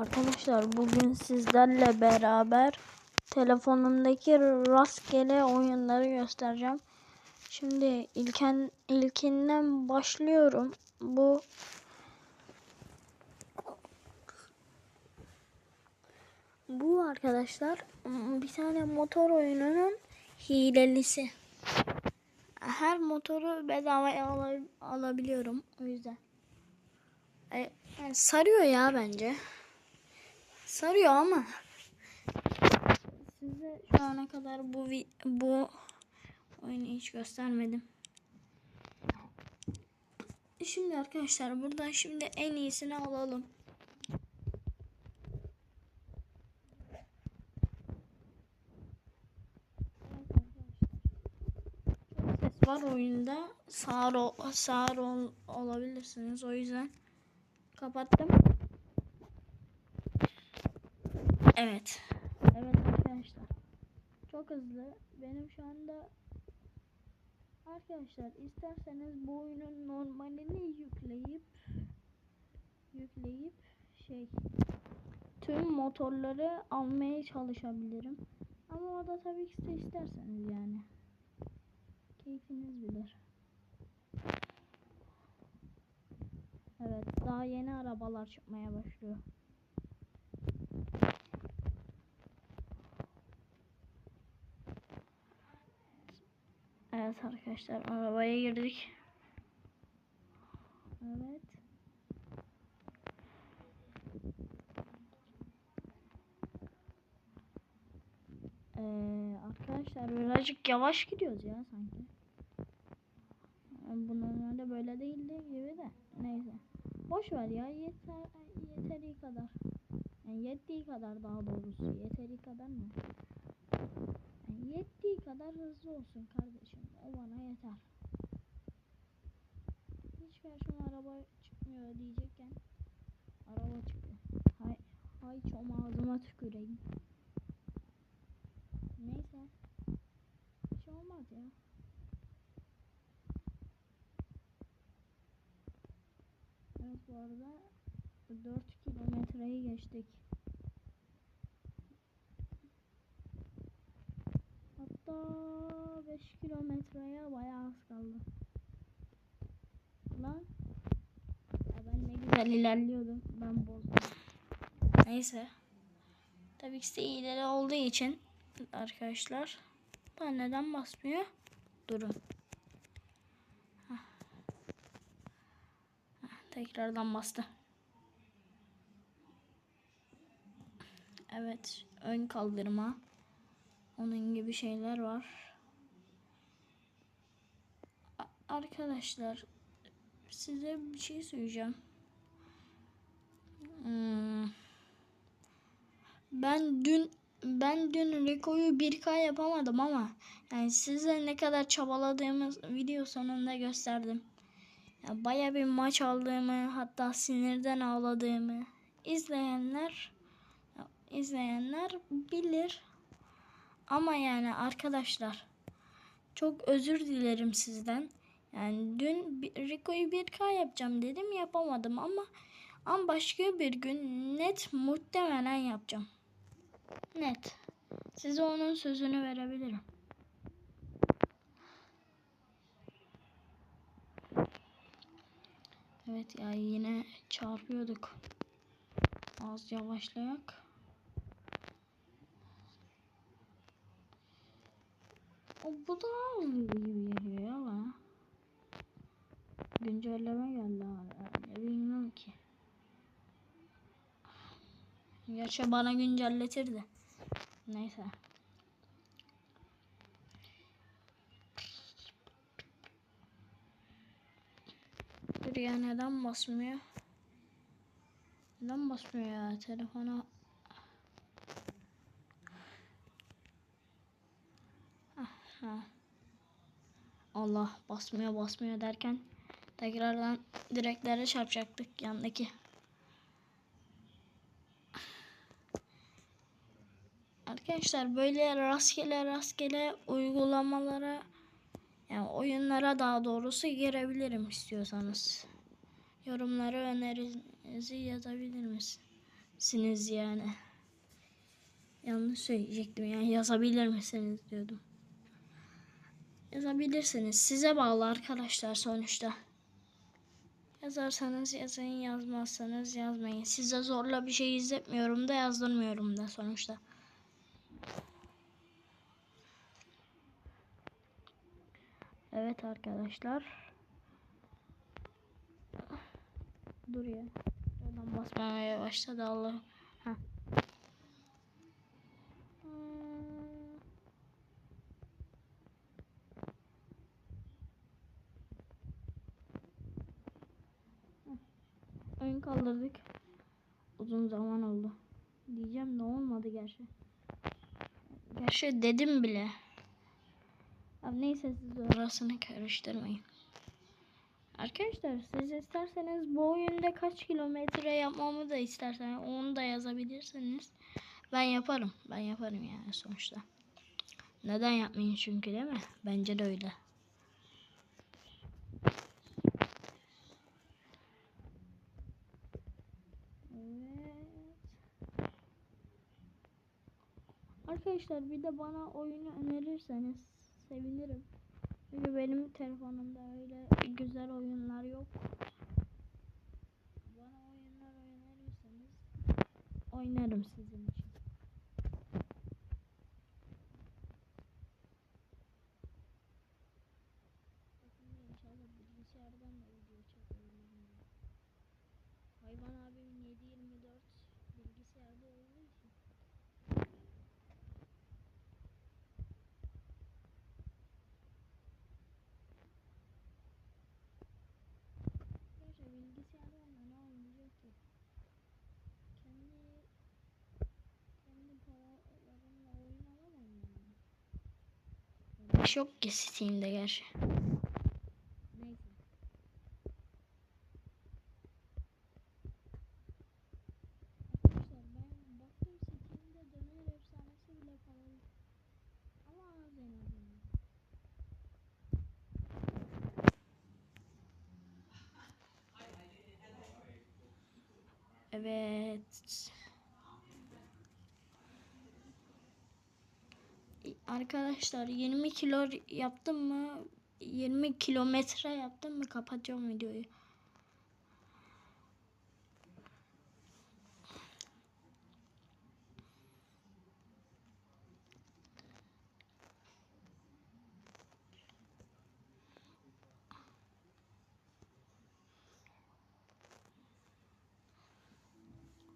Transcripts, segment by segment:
Arkadaşlar bugün sizlerle beraber telefonumdaki rastgele oyunları göstereceğim. Şimdi ilken ilkinden başlıyorum. Bu bu arkadaşlar bir tane motor oyununun hilelisi. Her motoru bedavaya ala- alabiliyorum o yüzden. E, Yani sarıyor ya bence. Sarıyor ama size şu ana kadar bu bu oyunu hiç göstermedim. Şimdi arkadaşlar buradan şimdi en iyisini alalım. Var oyunda. Sağır, ol, sağır ol- olabilirsiniz. O yüzden kapattım. Evet. Evet arkadaşlar. Çok hızlı. Benim şu anda arkadaşlar isterseniz bu oyunun normalini yükleyip yükleyip şey tüm motorları almaya çalışabilirim. Ama o da tabii ki de isterseniz yani. Keyfiniz bilir. Evet, daha yeni arabalar çıkmaya başlıyor. Arkadaşlar arabaya girdik. Evet. Ee, arkadaşlar birazcık yavaş gidiyoruz ya sanki. Yani Bu normalde böyle değildi gibi de. Neyse. Boş ver ya yeter yeteri kadar. Yani yettiği kadar daha doğrusu. Yeteri kadar mı? Yani yettiği kadar hızlı olsun kardeşim. O bana yeter. Hiç karşıma araba çıkmıyor diyecekken araba çıktı. Hay, hay çom ağzıma tüküreyim. Neyse. Bir şey olmaz ya. Evet bu arada 4 kilometreyi geçtik. Hatta 5 kilometreye bayağı az kaldı. Lan. Ya ben ne güzel ilerliyordum. Ben bozdum. Neyse. Tabii ki de ileri olduğu için arkadaşlar. Ben neden basmıyor? Durun. Hah. Hah, Tekrardan bastı. Evet. Ön kaldırma. Onun gibi şeyler var. Arkadaşlar size bir şey söyleyeceğim. Hmm. Ben dün ben dün Rico'yu 1K yapamadım ama yani size ne kadar çabaladığımız video sonunda gösterdim. Ya baya bir maç aldığımı hatta sinirden ağladığımı izleyenler izleyenler bilir. Ama yani arkadaşlar çok özür dilerim sizden. Yani dün Rico'yu 1K yapacağım dedim yapamadım ama ama başka bir gün net muhtemelen yapacağım. Net. Size onun sözünü verebilirim. Evet ya yine çarpıyorduk. Az yavaşlayak. O bu da hızlı gibi geliyor ya. Güncelleme geldi hala. Bilmiyorum ki. Gerçi bana güncelletirdi. Neyse. Dur ya neden basmıyor? Neden basmıyor ya telefona? Ah, ha. Allah basmıyor basmıyor derken tekrardan direklere çarpacaktık yandaki. Arkadaşlar böyle rastgele rastgele uygulamalara yani oyunlara daha doğrusu girebilirim istiyorsanız. Yorumlara önerinizi yazabilir misiniz? yani? Yanlış söyleyecektim yani yazabilir misiniz diyordum. Yazabilirsiniz. Size bağlı arkadaşlar sonuçta. Yazarsanız yazın, yazmazsanız yazmayın. Size zorla bir şey izletmiyorum da yazdırmıyorum da sonuçta. Evet arkadaşlar. Dur ya. Oradan basmamaya başladı Allah. Heh. Hmm. Kaldırdık. Uzun zaman oldu. Diyeceğim ne olmadı gerçi. Gerçi dedim bile. Abi neyse siz orasını karıştırmayın. Arkadaşlar siz isterseniz bu oyunda kaç kilometre yapmamı da isterseniz onu da yazabilirsiniz. Ben yaparım. Ben yaparım yani sonuçta. Neden yapmayın çünkü değil mi? Bence de öyle. Arkadaşlar bir de bana oyunu önerirseniz sevinirim. Çünkü benim telefonumda öyle güzel oyunlar yok. Bana oyunlar önerirseniz oynarım sizin için. Bakın inşallah bilgisayardan da video çekebilirim. diye. Hayvan abim 724 bilgisayarda olduğu için. Gerçi bilgisayarda ama ne olmayacak ki? Kendi kendi paralarımla oyun alamam yani. Öyle bir şey yok ki Steam'de gerçi. Neyse. Arkadaşlar ben baktım Steam'de döner efsanesi bile paralı. Ama az en azından. Evet. Arkadaşlar 20 kilo yaptım mı 20 kilometre yaptım mı kapatacağım videoyu.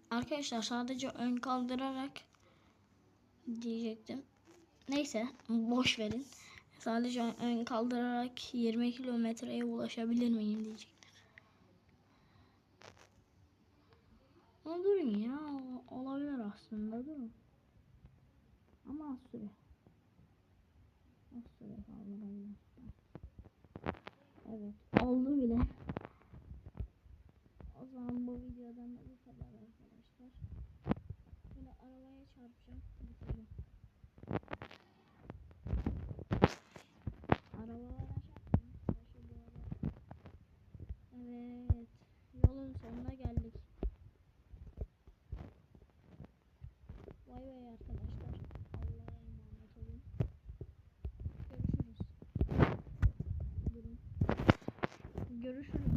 Arkadaşlar sadece ön kaldırarak diyecektim. Neyse boş verin. Sadece ön kaldırarak 20 kilometreye ulaşabilir miyim diyecektim. Ama durun ya olabilir aslında durun. Ama az süre. Az süre kaldırabilir. Evet oldu bile. O zaman bu videodan da bu kadar arkadaşlar. Böyle arabaya çarpacağım. bitireceğim. görüşürüz.